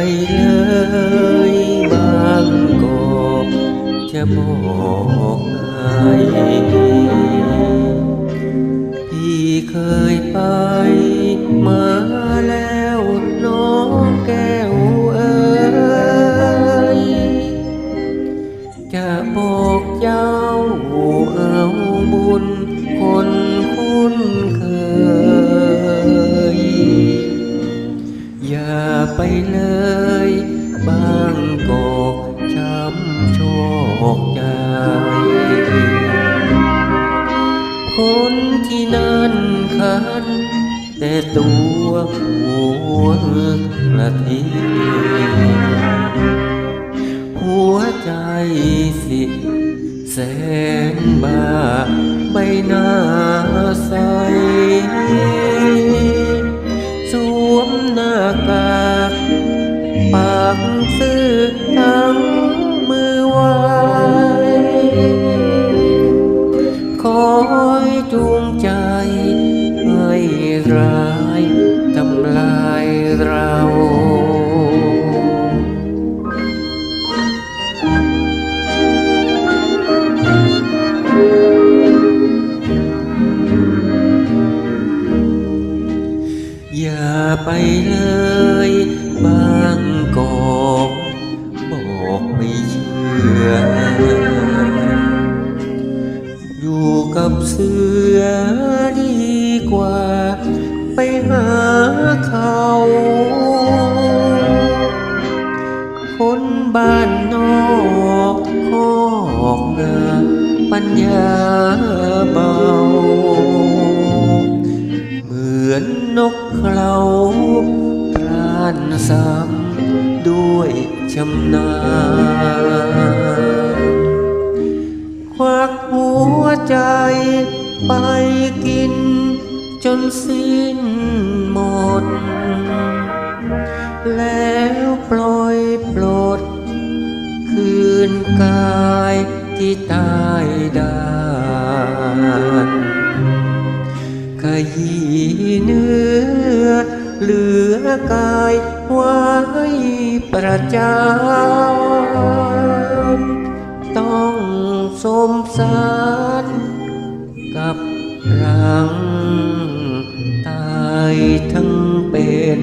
ไปเลยบางกอกจะบอกให้พี่เคยไปมาแล้วน้องแก้วเอ๋ยจะบอกเจ้าเอาบุญคนคุ้นเคย ไปเลย บางกอกช้ำโชคใจ คนที่นั่นคัน แต่ตัวหัวกระทิหัวใจสิแสนบ้าใบหน้าใสส ซื่อทั้งมือไหวคอยจูงใจให้ร้ายทำลายเราอย่าไปเลย กับเสือดีกว่า ไปหาเขาคนบ้านนอกคอกนาปัญญาเบา เหมือนนกเขาพรานซ้ำด้วยชำนาญ ควักหัวใจไปกิน จนสิ้นหมด แล้วปล่อยปลด คืนกายที่ตายดานขยี้เนื้อ เหลือกายไว้ประจานต้อง สมสารกับรังตายทั้งเป็น